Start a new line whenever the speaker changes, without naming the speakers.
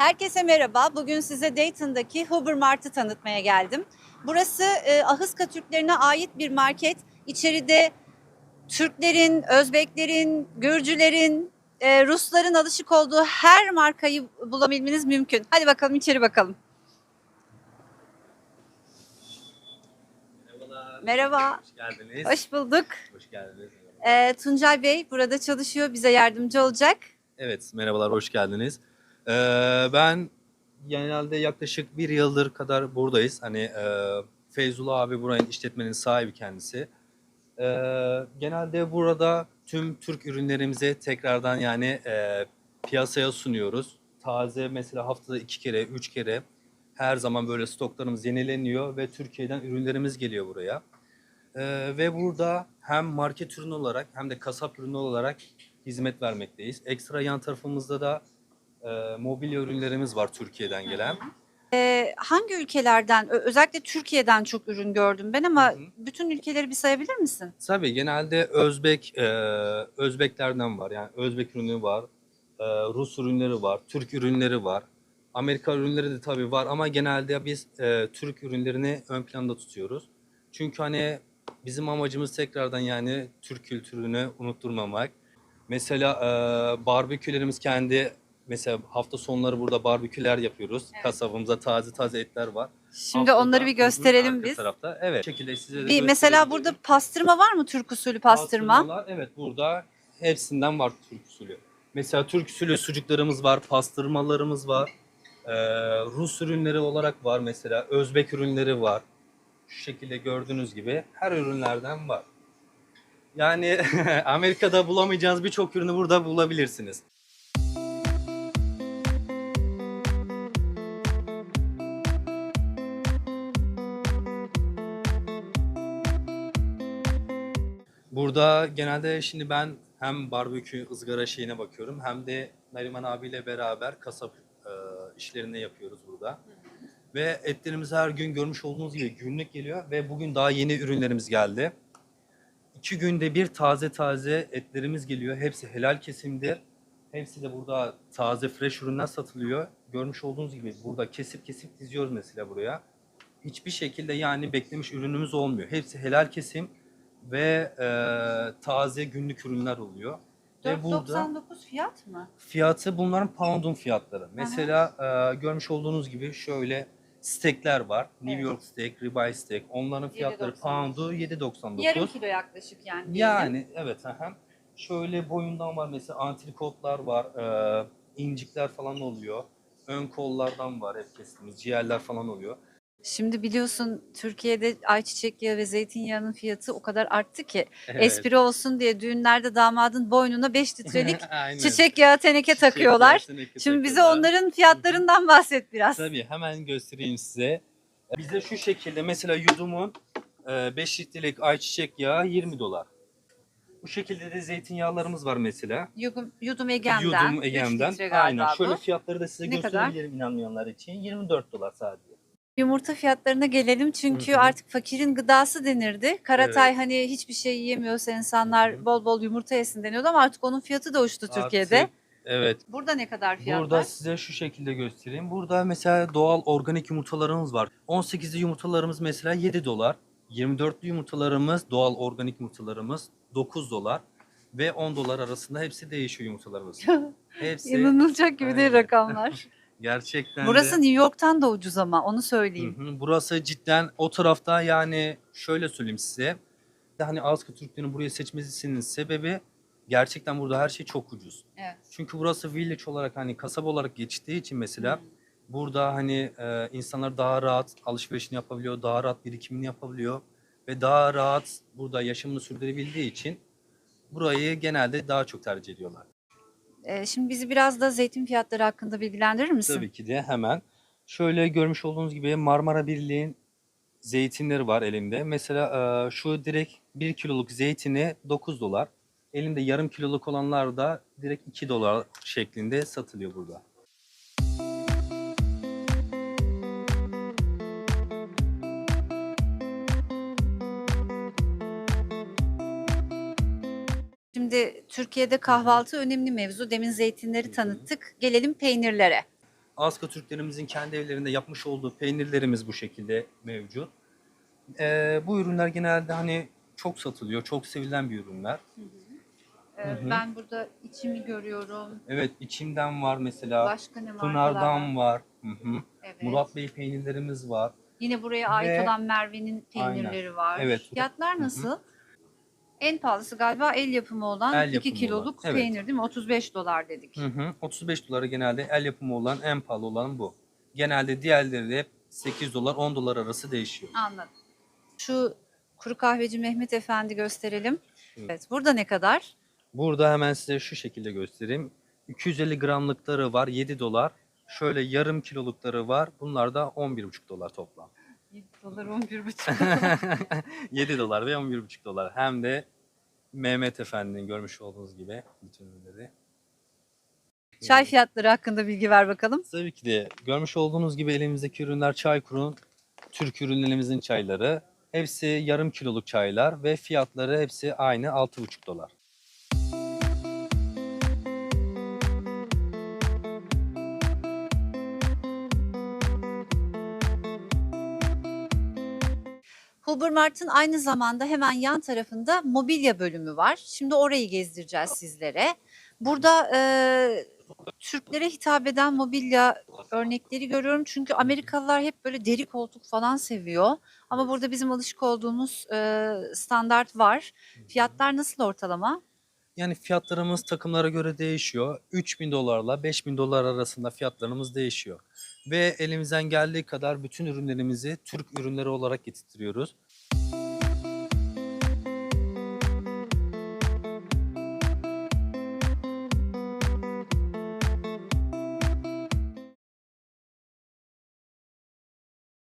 Herkese merhaba. Bugün size Dayton'daki Huber Mart'ı tanıtmaya geldim. Burası e, Ahıska Türklerine ait bir market. İçeride Türklerin, Özbeklerin, Gürcülerin, e, Rusların alışık olduğu her markayı bulabilmeniz mümkün. Hadi bakalım içeri bakalım.
Merhabalar.
Merhaba.
Hoş geldiniz.
Hoş bulduk.
Hoş geldiniz.
E, Tuncay Bey burada çalışıyor. Bize yardımcı olacak.
Evet, merhabalar, hoş geldiniz. Ee, ben genelde yaklaşık bir yıldır kadar buradayız. Hani e, Feyzullah abi buranın işletmenin sahibi kendisi. Ee, genelde burada tüm Türk ürünlerimizi tekrardan yani e, piyasaya sunuyoruz. Taze mesela haftada iki kere, üç kere her zaman böyle stoklarımız yenileniyor ve Türkiye'den ürünlerimiz geliyor buraya. Ee, ve burada hem market ürünü olarak hem de kasap ürünü olarak hizmet vermekteyiz. Ekstra yan tarafımızda da e, mobilya ürünlerimiz var Türkiye'den gelen.
E, hangi ülkelerden, ö- özellikle Türkiye'den çok ürün gördüm ben ama
Hı hı.
bütün ülkeleri bir sayabilir misin?
Tabii genelde Özbek e, Özbeklerden var. Yani Özbek ürünü var, e, Rus ürünleri var, Türk ürünleri var. Amerika ürünleri de tabii var ama genelde biz e, Türk ürünlerini ön planda tutuyoruz. Çünkü hani bizim amacımız tekrardan yani Türk kültürünü unutturmamak. Mesela e, barbekülerimiz kendi mesela hafta sonları burada barbeküler yapıyoruz.
Evet.
Kasabımızda taze taze etler var.
Şimdi
Haftada,
onları bir gösterelim
arka
biz.
Tarafta. Evet. Şekilde size de
Bir mesela burada pastırma var mı Türk usulü pastırma?
Evet burada hepsinden var Türk usulü. Mesela Türk usulü sucuklarımız var, pastırmalarımız var. Ee, Rus ürünleri olarak var mesela, Özbek ürünleri var. Şu şekilde gördüğünüz gibi her ürünlerden var. Yani Amerika'da bulamayacağınız birçok ürünü burada bulabilirsiniz. Burada genelde şimdi ben hem barbekü ızgara şeyine bakıyorum hem de Nariman abiyle beraber kasap e, işlerini yapıyoruz burada. Ve etlerimiz her gün görmüş olduğunuz gibi günlük geliyor ve bugün daha yeni ürünlerimiz geldi. İki günde bir taze taze etlerimiz geliyor. Hepsi helal kesimdir. Hepsi de burada taze fresh ürünler satılıyor. Görmüş olduğunuz gibi burada kesip kesip diziyoruz mesela buraya. Hiçbir şekilde yani beklemiş ürünümüz olmuyor. Hepsi helal kesim ve e, taze günlük ürünler oluyor. Ve burada
4.99 fiyat mı?
fiyatı bunların pound'un fiyatları. Mesela e, görmüş olduğunuz gibi şöyle steakler var. New
Evet.
York steak, ribeye steak. Onların fiyatları
7.99.
pound'u 7.99.
Yarım kilo yaklaşık yani. diyelim.
Yani evet. Aha. Şöyle boyundan var mesela antrikotlar var. E, incikler falan oluyor. Ön kollardan var hep kestiğimiz. Ciğerler falan oluyor.
Şimdi biliyorsun Türkiye'de ayçiçek yağı ve zeytinyağının fiyatı o kadar arttı ki
Evet.
espri olsun diye düğünlerde damadın boynuna 5 litrelik
Aynen.
çiçek yağı teneke
Çiçek
takıyorlar.
teneke
Şimdi bize
takıyorlar.
onların fiyatlarından bahset biraz.
Tabii hemen göstereyim size. Bize şu şekilde mesela yudumun 5 litrelik ayçiçek yağı 20 dolar. Bu şekilde de zeytinyağlarımız var mesela.
Yudum, yudum Egem'den.
Yudum
üç
Egem'den.
litre galiba
Aynen.
bu.
Şöyle fiyatları da size
Ne
gösterebilirim inanmayanlar için. 24 dolar sadece.
Yumurta fiyatlarına gelelim çünkü
Hı hı.
artık fakirin gıdası denirdi. Karatay
Evet.
hani hiçbir şey yiyemiyorsa insanlar
Hı hı.
bol bol yumurta yesin deniyordu ama artık onun fiyatı da uçtu Türkiye'de.
Artık, evet.
Burada ne kadar fiyatlar?
Burada size şu şekilde göstereyim. Burada mesela doğal organik yumurtalarımız var. 18'li yumurtalarımız mesela 7 dolar. 24'lü yumurtalarımız, doğal organik yumurtalarımız 9 dolar. Ve 10 dolar arasında hepsi değişiyor yumurtalarımız. Hepsi
İnanılacak gibi değil rakamlar.
gerçekten
Burası
de...
New York'tan da ucuz ama onu
Hı
söyleyeyim.
hı, Burası cidden o tarafta yani şöyle söyleyeyim size. Hani Azka Türklerin burayı seçmesinin sebebi gerçekten burada her şey çok ucuz.
Evet.
Çünkü burası village olarak hani kasaba olarak geçtiği için mesela
Hmm.
burada hani e, insanlar daha rahat alışverişini yapabiliyor, daha rahat birikimini yapabiliyor ve daha rahat burada yaşamını sürdürebildiği için burayı genelde daha çok tercih ediyorlar.
Ee, şimdi bizi biraz da zeytin fiyatları hakkında bilgilendirir misin?
Tabii ki de hemen. Şöyle görmüş olduğunuz gibi Marmara Birliği'nin zeytinleri var elimde. Mesela e, şu direkt 1 kiloluk zeytini 9 dolar. Elimde yarım kiloluk olanlar da direkt 2 dolar şeklinde satılıyor burada.
Şimdi Türkiye'de kahvaltı önemli mevzu. Demin zeytinleri tanıttık. Gelelim peynirlere.
Aska Türklerimizin kendi evlerinde yapmış olduğu peynirlerimiz bu şekilde mevcut. Ee, bu ürünler genelde hani çok satılıyor, çok sevilen bir ürünler.
Ee,
Hı hı.
Ben burada içimi görüyorum.
Evet, içimden var mesela.
Başka ne
Pınar'dan
var?
var. Hı hı.
Evet.
Murat Bey peynirlerimiz var.
Yine buraya ait
Ve-
olan Merve'nin peynirleri var.
Evet.
Fiyatlar nasıl? En pahalısı galiba el yapımı olan
El
2
yapımı
kiloluk
olan, evet.
peynir değil mi? 35 dolar dedik.
Hı hı. 35 dolara genelde el yapımı olan en pahalı olan bu. Genelde diğerleri de hep 8 dolar 10 dolar arası değişiyor.
Anladım. Şu kuru kahveci Mehmet Efendi gösterelim.
Evet.
Evet. Burada ne kadar?
Burada hemen size şu şekilde göstereyim. 250 gramlıkları var 7 dolar. Şöyle yarım kilolukları var. Bunlar da 11,5 dolar toplam.
7 dolar 11,5
7 dolar ve 11,5 dolar. Hem de Mehmet Efendi'nin görmüş olduğunuz gibi bütün ürünleri.
Çay fiyatları hakkında bilgi ver bakalım.
Tabii ki de görmüş olduğunuz gibi elimizdeki ürünler Çaykur'un Türk ürünlerimizin çayları. Hepsi yarım kiloluk çaylar ve fiyatları hepsi aynı 6,5 dolar.
Hubermart'ın aynı zamanda hemen yan tarafında mobilya bölümü var. Şimdi orayı gezdireceğiz sizlere. Burada e, Türklere hitap eden mobilya örnekleri görüyorum. Çünkü Amerikalılar hep böyle deri koltuk falan seviyor. Ama burada bizim alışık olduğumuz e, standart var. Fiyatlar nasıl ortalama?
Yani fiyatlarımız takımlara göre değişiyor. 3000 dolarla 5000 dolar arasında fiyatlarımız değişiyor ve elimizden geldiği kadar bütün ürünlerimizi Türk ürünleri olarak getirtiyoruz.